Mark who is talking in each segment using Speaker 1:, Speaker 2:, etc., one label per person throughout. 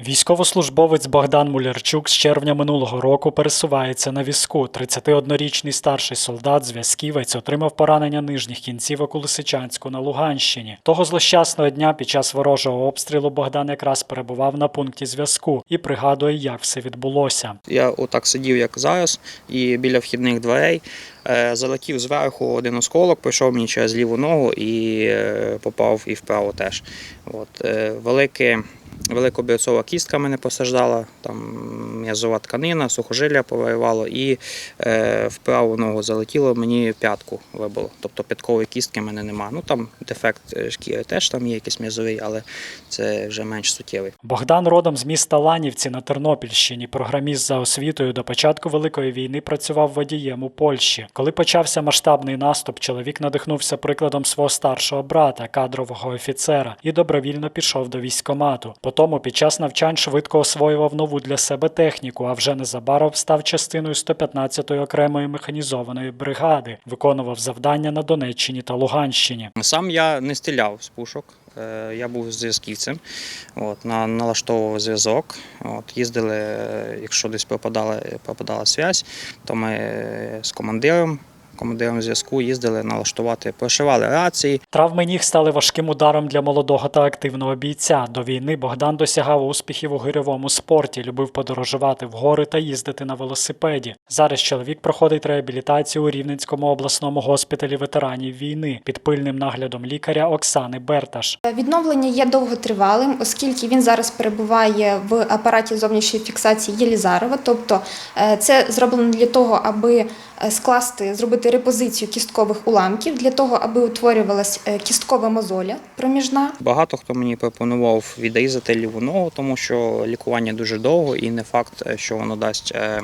Speaker 1: Військовослужбовець Богдан Мулярчук з червня минулого року пересувається на візку. 31-річний старший солдат зв'язківець отримав поранення нижніх кінцівок у Лисичанську на Луганщині. Того злощасного дня під час ворожого обстрілу Богдан якраз перебував на пункті зв'язку і пригадує, як все відбулося.
Speaker 2: Я отак сидів, як зараз, і біля вхідних дверей е, залетів зверху один осколок, пройшов мені через ліву ногу і е, попав і вправо теж. От, е, велике, великобірцова кістка мене посаждала, там м'язова тканина, сухожилля повиювало, і е, в праву ногу залетіло, мені п'ятку вибило. Тобто п'яткової кістки в мене нема. Ну там дефект е, шкіри теж там є якийсь м'язовий, але це вже менш суттєвий.
Speaker 1: Богдан родом з міста Ланівці на Тернопільщині. Програміст за освітою до початку Великої війни працював водієм у Польщі. Коли почався масштабний наступ, чоловік надихнувся прикладом свого старшого брата, кадрового офіцера, і добровільно пішов до військкомату. Потому під час навчань швидко освоював нову для себе техніку, а вже незабаром став частиною 115-ї окремої механізованої бригади, виконував завдання на Донеччині та Луганщині.
Speaker 2: Сам я не стріляв з пушок. е, Я був зв'язківцем, от, на, налаштовував зв'язок. От, їздили, е, якщо десь пропадала, пропадала связь, то ми е, з командиром, командиром зв'язку їздили налаштувати, прошивали рації.
Speaker 1: Травми ніг стали важким ударом для молодого та активного бійця. До війни Богдан досягав успіхів у гирьовому спорті, любив подорожувати в гори та їздити на велосипеді. Зараз чоловік проходить реабілітацію у Рівненському обласному госпіталі ветеранів війни під пильним наглядом лікаря Оксани Берташ.
Speaker 3: Відновлення є довготривалим, оскільки він зараз перебуває в апараті зовнішньої фіксації Єлізарова. Тобто е, це зроблено для того, аби скласти, зробити репозицію кісткових уламків, для того, аби утворювалась е, кісткова мозоля проміжна.
Speaker 2: Багато хто мені пропонував відрізати ліву ногу, тому що лікування дуже довго і не факт, е, що воно дасть е,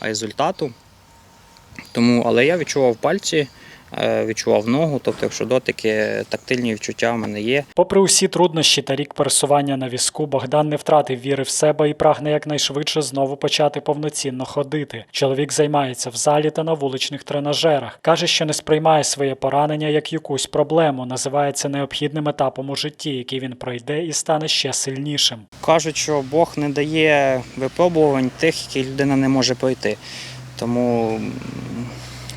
Speaker 2: результату. Тому, але я відчував пальці, е, відчував ногу, тобто, якщо дотики, тактильні відчуття в мене є.
Speaker 1: Попри усі труднощі та рік пересування на візку, Богдан не втратив віри в себе і прагне якнайшвидше знову почати повноцінно ходити. Чоловік займається в залі та на вуличних тренажерах. каже, що не сприймає своє поранення як якусь проблему, називає це необхідним етапом у житті, який він пройде і стане ще сильнішим.
Speaker 2: Кажуть, що Бог не дає випробувань тих, які людина не може пройти. Тому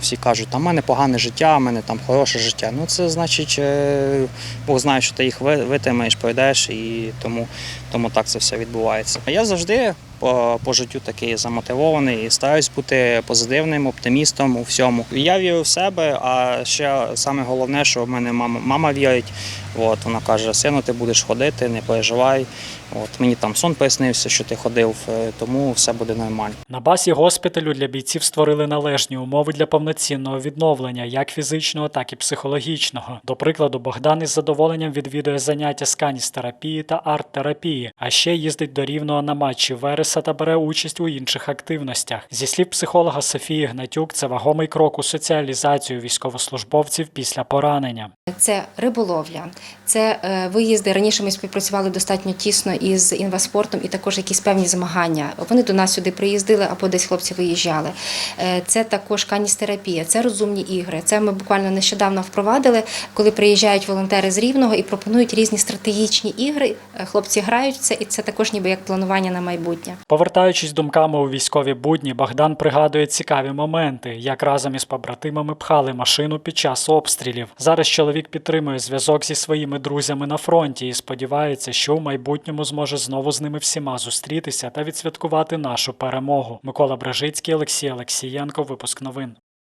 Speaker 2: всі кажуть, там мене погане життя, в мене там хороше життя. Ну це значить, е, Бог знає, що ти їх ви- витримаєш, пройдеш, і тому, тому так це все відбувається. Я завжди по, по життю такий замотивований і стараюсь бути позитивним, оптимістом у всьому. Я вірю в себе, а ще саме головне, що в мене мама, мама вірить. От, вона каже, сину, ти будеш ходити, не переживай. От, мені там сон приснився, що ти ходив, е, тому все буде нормально.
Speaker 1: На базі госпіталю для бійців створили належні умови для повноцінного відновлення, як фізичного, так і психологічного. До прикладу, Богдан із задоволенням відвідує заняття з каністерапії та арт-терапії, а ще їздить до рівного на матчі Вереса та бере участь у інших активностях. Зі слів психолога Софії Гнатюк, це вагомий крок у соціалізацію військовослужбовців після поранення.
Speaker 4: Це риболовля, це е, виїзди. Раніше ми співпрацювали достатньо тісно із інваспортом і також якісь певні змагання. Вони до нас сюди приїздили або десь хлопці виїжджали. Е, Це також каністерапія, це розумні ігри. Це ми буквально нещодавно впровадили, коли приїжджають волонтери з Рівного і пропонують різні стратегічні ігри. Е, Хлопці грають це, і це також ніби як планування на майбутнє.
Speaker 1: Повертаючись думками у військові будні, Богдан пригадує цікаві моменти, як разом із побратимами пхали машину під час обстрілів. Зараз чоловік підтримує зв'язок зі своїми друзями на фронті і сподівається, що в майбутньому зможе знову з ними всіма зустрітися та відсвяткувати нашу перемогу. Микола Бражицький, Олексій Олексієнко, випуск новин.